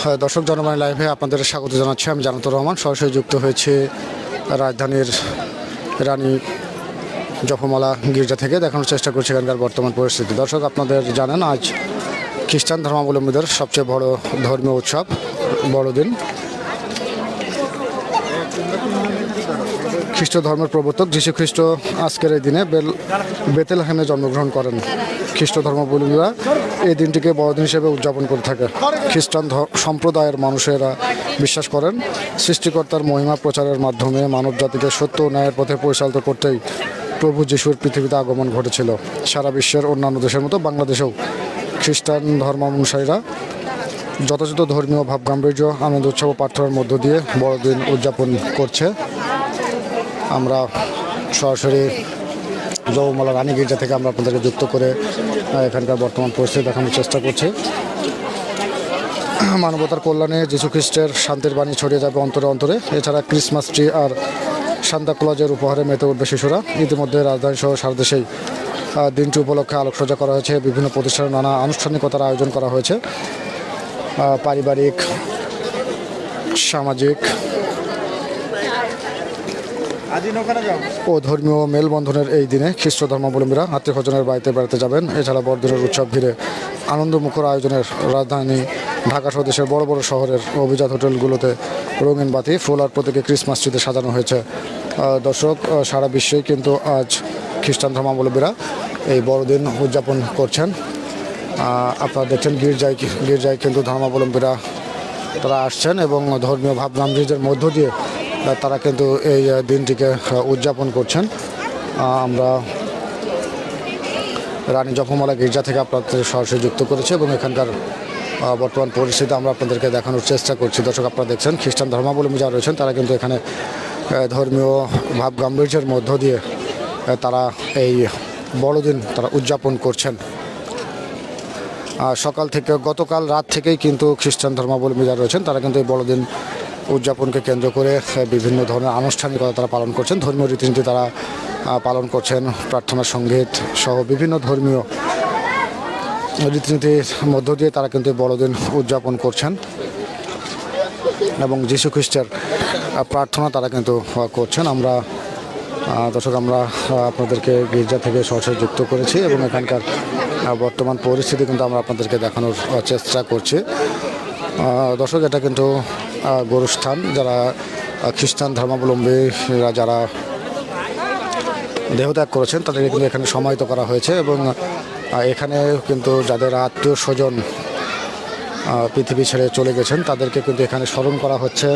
হ্যাঁ, দর্শক জনময় লাইভে আপনাদের স্বাগত জানাচ্ছি। আমি জানাতুর রহমান সরাসরি যুক্ত হয়েছে রাজধানীর রানী জপমালা গির্জা থেকে। দেখানোর চেষ্টা করছি এখানকার বর্তমান পরিস্থিতি। দর্শক আপনাদের জানেন আজ খ্রিস্টান ধর্মাবলম্বীদের সবচেয়ে বড় ধর্মীয় উৎসব বড়দিন। খ্রিস্ট ধর্মের প্রবর্তক যীশু খ্রিস্ট আজকের এই দিনে বেল বেতেলহেমে জন্মগ্রহণ করেন। খ্রিস্ট ধর্মাবলম্বীরা এই দিনটিকে বড়দিন হিসেবে উদযাপন করে থাকে। খ্রিস্টান সম্প্রদায়ের মানুষেরা বিশ্বাস করেন, সৃষ্টিকর্তার মহিমা প্রচারের মাধ্যমে মানব জাতিকে সত্য ন্যায়ের পথে পরিচালিত করতেই প্রভু যিশুর পৃথিবীতে আগমন ঘটেছিল। সারা বিশ্বের অন্যান্য দেশের মতো বাংলাদেশেও খ্রিস্টান ধর্মানুসারীরা যথাযথ ধর্মীয় ভাব, গাম্ভীর্য, আনন্দ, উৎসব প্রার্থনার মধ্য দিয়ে বড়দিন উদযাপন করছে। আমরা সরাসরি জবমালা রানী গির্জা থেকে আমরা আপনাদেরকে যুক্ত করে এখানকার বর্তমান পরিস্থিতি দেখানোর চেষ্টা করছি। মানবতার কল্যাণে যীশু খ্রিস্টের শান্তির বাণী ছড়িয়ে যাবে অন্তরে অন্তরে। এছাড়া ক্রিসমাস ট্রি আর সান্তা ক্লজের উপহারে মেতে উঠবে শিশুরা। ইতিমধ্যে রাজধানী সহ সারা দেশেই দিনটি উপলক্ষে আলোকসজ্জা করা হয়েছে। বিভিন্ন প্রতিষ্ঠানে নানা আনুষ্ঠানিকতার আয়োজন করা হয়েছে। পারিবারিক, সামাজিক ও ধর্মীয় মেলবন্ধনের এই দিনে খ্রিস্ট ধর্মাবলম্বীরা আত্মীয় বাড়িতে বেড়াতে যাবেন। এছাড়া বড়দিনের উৎসব ঘিরে আনন্দমুখর আয়োজনের রাজধানী ঢাকা সহ দেশের বড় বড় শহরের অভিজাত হোটেলগুলোতে রঙিন বাতি, ফুল আর প্রতীকে ক্রিসমাস ট্রিতে সাজানো হয়েছে। দর্শক সারা বিশ্বেই কিন্তু আজ খ্রিস্টান ধর্মাবলম্বীরা এই বড়দিন উদযাপন করছেন। আপনারা দেখছেন গির্জায় গির্জায় কিন্তু ধর্মাবলম্বীরা তারা আসছেন এবং ধর্মীয় ভাব গাম্ভীর্যের মধ্য দিয়ে তারা কিন্তু এই দিনটিকে উদযাপন করছেন। আমরা রানী জপমালা গির্জা থেকে আপনাদের সরাসরি যুক্ত করেছি এবং এখানকার বর্তমান পরিস্থিতি আমরা আপনাদেরকে দেখানোর চেষ্টা করছি। দর্শক, আপনারা দেখছেন খ্রিস্টান ধর্মাবলম্বী যারা রয়েছেন, তারা কিন্তু এখানে ধর্মীয় ভাব গাম্ভীর্যের মধ্য দিয়ে তারা এই বড়দিন তারা উদযাপন করছেন। সকাল থেকে গতকাল রাত থেকেই কিন্তু খ্রিস্টান ধর্মাবলম্বী যারা রয়েছেন, তারা কিন্তু এই বড়দিন উদযাপনকে কেন্দ্র করে বিভিন্ন ধরনের আনুষ্ঠানিকতা তারা পালন করছেন। ধর্মীয় রীতিনীতি তারা পালন করছেন প্রার্থনা সংগীত সহ বিভিন্ন ধর্মীয় রীতিনীতির মধ্য দিয়ে তারা কিন্তু বড়দিন উদযাপন করছেন এবং যীশু খ্রিস্টের প্রার্থনা তারা কিন্তু করছেন। আমরা দর্শক, আমরা আপনাদেরকে গির্জা থেকে সরাসরি যুক্ত করেছি এবং এখানকার বর্তমান পরিস্থিতি কিন্তু আমরা আপনাদেরকে দেখানোর চেষ্টা করছি। দর্শক, এটা কিন্তু গরুস্থান, যারা খ্রিস্টান ধর্মাবলম্বীরা যারা দেহত্যাগ করেছেন, তাদেরকে কিন্তু এখানে সমাহিত করা হয়েছে এবং এখানে কিন্তু যাদের আত্মীয় স্বজন পৃথিবী ছেড়ে চলে গেছেন, তাদেরকে কিন্তু এখানে স্মরণ করা হচ্ছে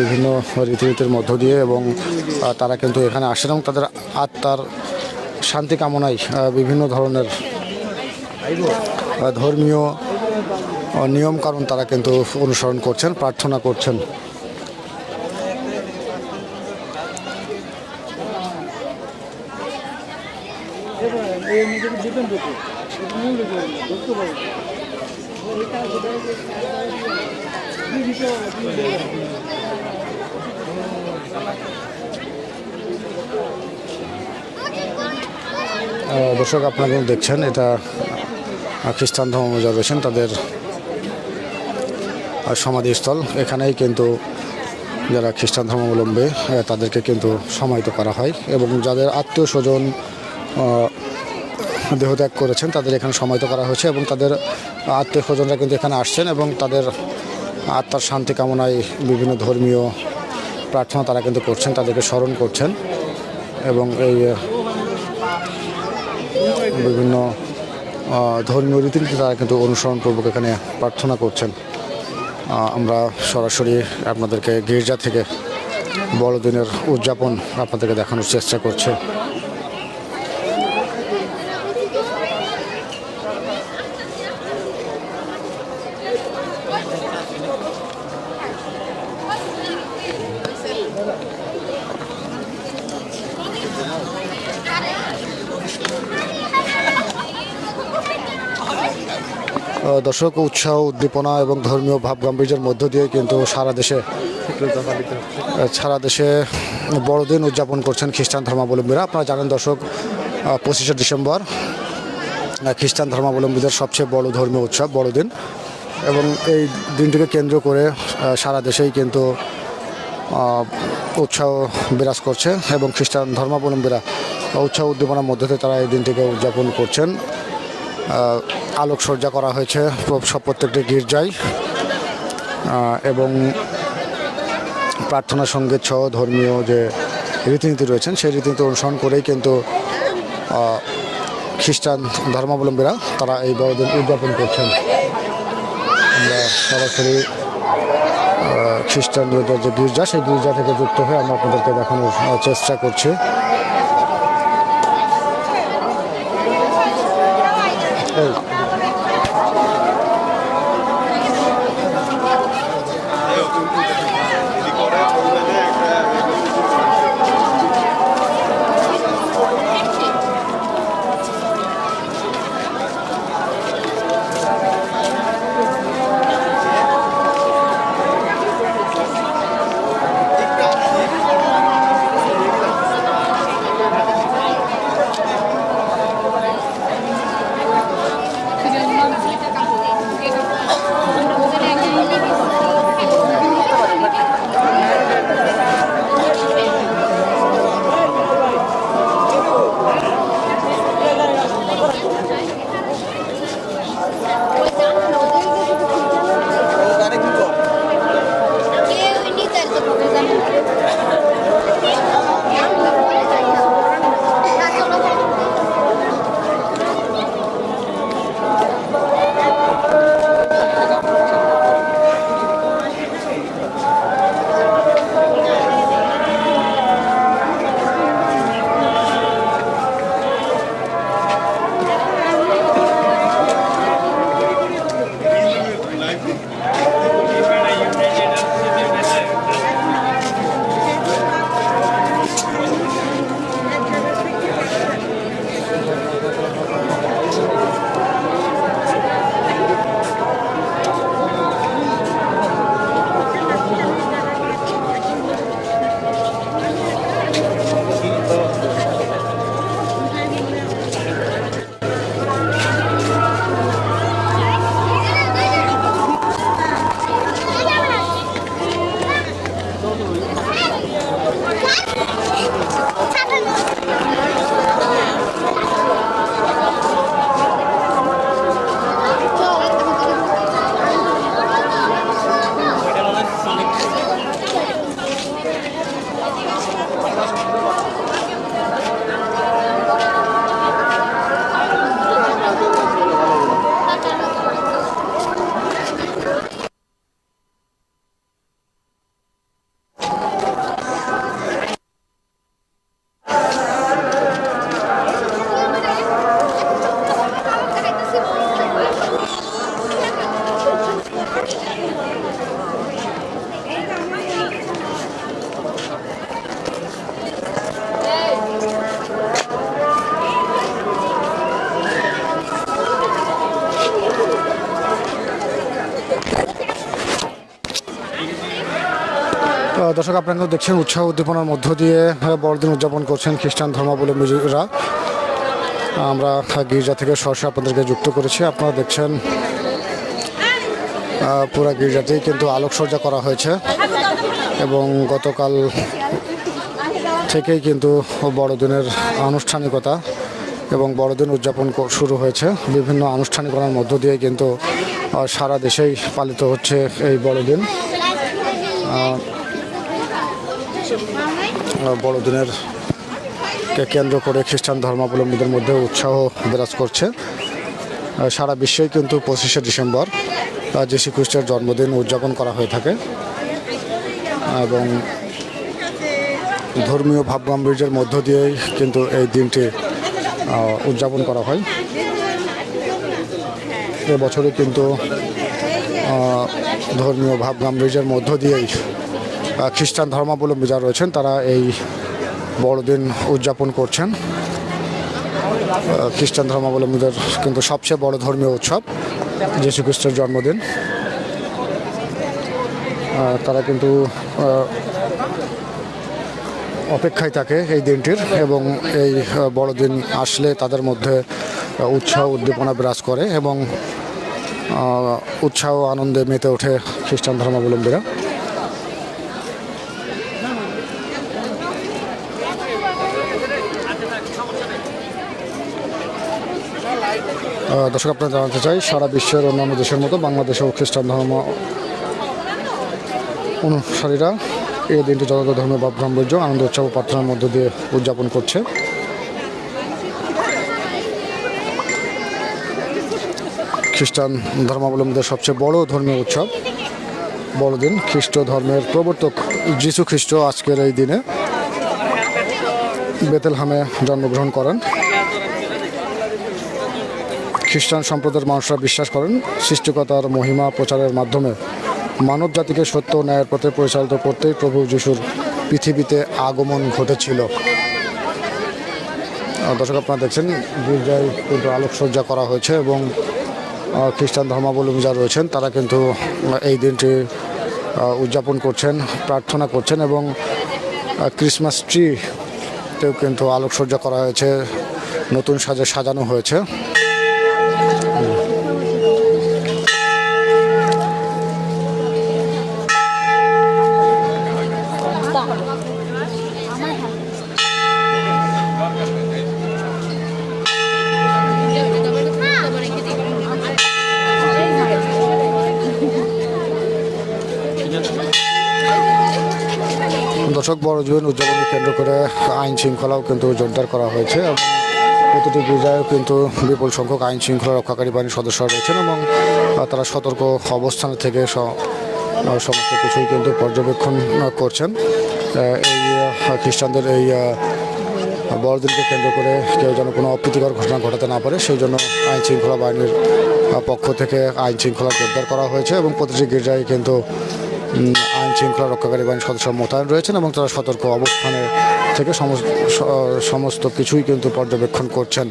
বিভিন্ন রীতিনীতির মধ্য দিয়ে এবং তারা কিন্তু এখানে আসেন এবং তাদের আত্মার শান্তি কামনায় বিভিন্ন ধরনের ধর্মীয় নিয়ম কারণ তারা কিন্তু অনুসরণ করছেন, প্রার্থনা করছেন। দর্শক, আপনারা দেখছেন, এটা খ্রিস্টান ধর্ম যারা রয়েছেন তাদের সমাধিস্থল। এখানেই কিন্তু যারা খ্রিস্টান ধর্মাবলম্বী তাদেরকে কিন্তু সমাহিত করা হয় এবং যাদের আত্মীয় স্বজন দেহত্যাগ করেছেন, তাদের এখানে সমাহিত করা হয়েছে এবং তাদের আত্মীয় স্বজনরা কিন্তু এখানে আসছেন এবং তাদের আত্মার শান্তি কামনায় বিভিন্ন ধর্মীয় প্রার্থনা তারা কিন্তু করছেন, তাদেরকে স্মরণ করছেন এবং এই বিভিন্ন ধর্মীয় রীতিনীতি তারা কিন্তু অনুসরণপূর্বক এখানে প্রার্থনা করছেন। আমরা সরাসরি আপনাদেরকে গির্জা থেকে বড়দিনের উদযাপন আপনাদেরকে দেখানোর চেষ্টা করছে। দর্শক, উৎসাহ, উদ্দীপনা এবং ধর্মীয় ভাব গাম্ভীর্যের মধ্য দিয়ে কিন্তু সারা দেশে সারা দেশে বড়দিন উদযাপন করছেন খ্রিস্টান ধর্মাবলম্বীরা। আপনারা জানেন দর্শক পঁচিশে ডিসেম্বর খ্রিস্টান ধর্মাবলম্বীদের সবচেয়ে বড় ধর্মীয় উৎসব, বড়দিন। এবং এই দিনটিকে কেন্দ্র করে সারা দেশেই কিন্তু উৎসাহ বিরাজ করছে এবং খ্রিস্টান ধর্মাবলম্বীরা উৎসাহ, উদ্দীপনার মধ্যে দিয়ে তারা এই দিনটিকে উদযাপন করছেন। আলোকসজ্জা করা হয়েছে সব প্রত্যেকটি গির্জায়। এবং প্রার্থনা সংগীত সহ ধর্মীয় যে রীতিনীতি রয়েছেন সেই রীতিনীতি অনুসরণ করেই কিন্তু খ্রিস্টান ধর্মাবলম্বীরা তারা এই বড়দিন উদযাপন করছেন। আমরা সরাসরি আহ, খ্রিস্টানদের যে গির্জা সেই গির্জা থেকে যুক্ত হয়ে আমরা আপনাদেরকে দেখানোর চেষ্টা করছি। এই দর্শক আপনারা দেখছেন উৎসাহ উদ্দীপনার মধ্য দিয়ে বড়দিন উদযাপন করছেন খ্রিস্টান ধর্মাবলম্বীরা। আমরা গির্জা থেকে সরাসরি আপনাদেরকে যুক্ত করেছি। আপনারা দেখছেন পুরা গির্জাতেই কিন্তু আলোকসজ্জা করা হয়েছে। এবং গতকাল থেকেই কিন্তু বড়দিনের আনুষ্ঠানিকতা এবং বড়দিন উদযাপন শুরু হয়েছে। বিভিন্ন আনুষ্ঠানিকতার মধ্য দিয়ে কিন্তু সারা দেশেই পালিত হচ্ছে এই বড়দিন। বড়দিনের কে কেন্দ্র করে খ্রিস্টান ধর্মাবলম্বীদের মধ্যে উৎসাহ বিরাজ করছে। সারা বিশ্বেই কিন্তু পঁচিশে ডিসেম্বর যীশু খ্রিস্টের জন্মদিন উদযাপন করা হয়ে থাকে। এবং ধর্মীয় ভাবগাম্ভীর্যের মধ্য দিয়েই কিন্তু এই দিনটি উদযাপন করা হয়। এবছরে কিন্তু ধর্মীয় ভাবগাম্ভীর্যের মধ্য দিয়েই খ্রিস্টান ধর্মাবলম্বী যারা রয়েছেন, তারা এই বড়দিন উদযাপন করছেন। খ্রিস্টান ধর্মাবলম্বীদের কিন্তু সবচেয়ে বড় ধর্মীয় উৎসব খ্রিস্টের জন্মদিন। তারা কিন্তু অপেক্ষায় থাকে এই দিনটির এবং এই বড়দিন আসলে তাদের মধ্যে উৎসাহ, উদ্দীপনা বিরাজ করে এবং উৎসাহ, আনন্দে মেতে ওঠে খ্রিস্টান ধর্মাবলম্বীরা। দর্শক, আপনারা জানাতে চাই, সারা বিশ্বের অন্যান্য দেশের মতো বাংলাদেশেও খ্রিস্টান ধর্ম অনুসারীরা এই দিনটি যত ধর্মীয় বা ব্রহ্মর্য আনন্দ, উৎসব প্রার্থনার মধ্য দিয়ে উদযাপন করছে। খ্রিস্টান ধর্মাবলম্বীদের সবচেয়ে বড় ধর্মীয় উৎসব বড়দিন খ্রিস্ট ধর্মের প্রবর্তক যীশু খ্রিস্ট আজকের এই দিনে বেতেলহামে জন্মগ্রহণ করেন। খ্রিস্টান সম্প্রদায়ের মানুষরা বিশ্বাস করেন সৃষ্টিকতার মহিমা প্রচারের মাধ্যমে মানব জাতিকে সত্য ন্যায়ের পথে পরিচালিত করতেই প্রভু যিশুর পৃথিবীতে আগমন ঘটেছিল। দর্শক আপনারা দেখছেন গির্জায় কিন্তু আলোকসজ্জা করা হয়েছে এবং খ্রিস্টান ধর্মাবলম্বী যারা রয়েছেন, তারা কিন্তু এই দিনটি উদযাপন করছেন, প্রার্থনা করছেন এবং ক্রিসমাস ট্রিতেও কিন্তু আলোকসজ্জা করা হয়েছে, নতুন সাজে সাজানো হয়েছে। দশক বড় জীবন উদযাপনকে কেন্দ্র করে আইন শৃঙ্খলাও কিন্তু জোরদার করা হয়েছে। প্রতিটি গির্জায়ও কিন্তু বিপুল সংখ্যক আইন শৃঙ্খলা রক্ষাকারী বাহিনীর সদস্যরা রয়েছেন এবং তারা সতর্ক অবস্থান থেকে সমস্ত কিছুই কিন্তু পর্যবেক্ষণ করছেন। এই খ্রিস্টানদের এই বড়দিনকে কেন্দ্র করে কেউ যেন কোনো অপ্রীতিকর ঘটনা ঘটাতে না পারে, সেই জন্য আইন শৃঙ্খলা বাহিনীর পক্ষ থেকে আইন শৃঙ্খলা জোরদার করা হয়েছে এবং প্রতিটি গির্জায় কিন্তু আইন শৃঙ্খলা রক্ষাকারী বাহিনীর সদস্য মোতায়েন রয়েছেন এবং তারা সতর্ক অবস্থানে থেকে সমস্ত কিছুই কিন্তু পর্যবেক্ষণ করছেন।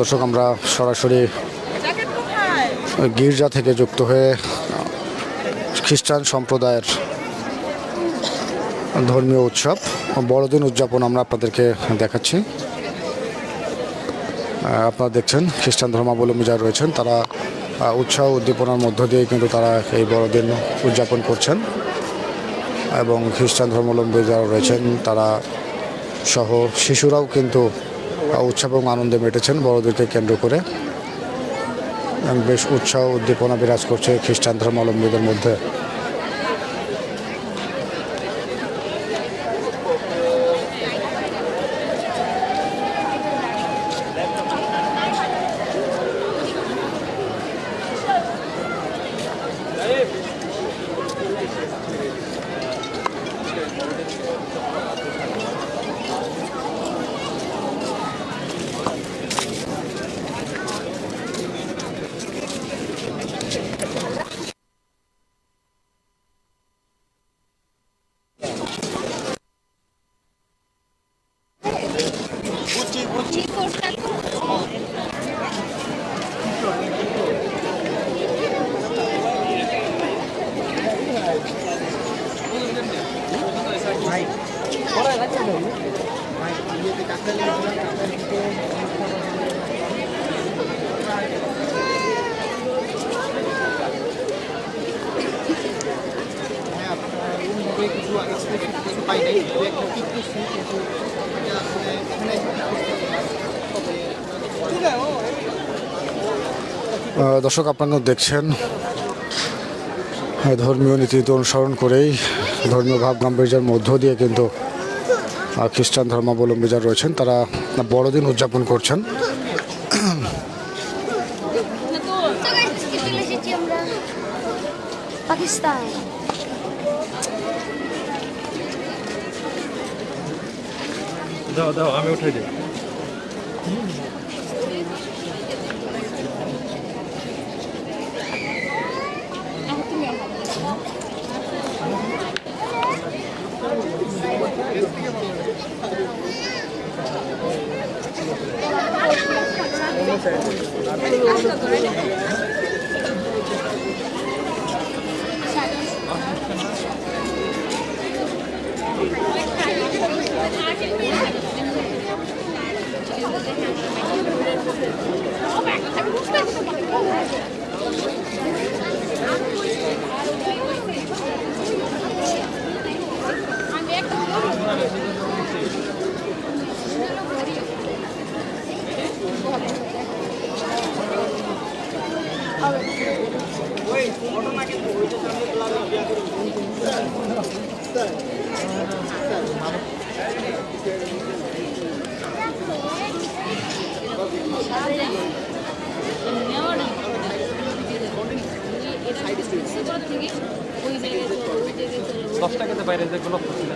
দর্শক আমরা সরাসরি গির্জা থেকে যুক্ত হয়ে খ্রিস্টান সম্প্রদায়ের ধর্মীয় উৎসব বড়দিন উদযাপন আমরা আপনাদেরকে দেখাচ্ছি। আপনারা দেখছেন খ্রিস্টান ধর্মাবলম্বী যারা রয়েছেন তারা উৎসাহ উদ্দীপনার মধ্য দিয়ে কিন্তু তারা এই বড়দিন উদযাপন করছেন। এবং খ্রিস্টান ধর্মাবলম্বী যারা রয়েছেন, তারা সহ শিশুরাও কিন্তু উৎসাহ এবং আনন্দে মেটেছেন বড়দিনকে কেন্দ্র করে। বেশ উৎসাহ উদ্দীপনা বিরাজ করছে খ্রিস্টান ধর্মাবলম্বীদের মধ্যে। chicos, están como দর্শক আপনারা দেখছেন। আহ, ধর্মীয় নীতি অনুসরণ করেই ধর্মীয় ভাব গাম্ভীর্যের মধ্য দিয়ে কিন্তু খ্রিস্টান ধর্মাবলম্বী যারা রয়েছেন। তারা বড়দিন উদযাপন করছেন। পাকিস্তান। দাও দাও আমি উঠাই দিই 老板，还不快！দশ টাকাতে বাইরে যে গোলাপ ছিল,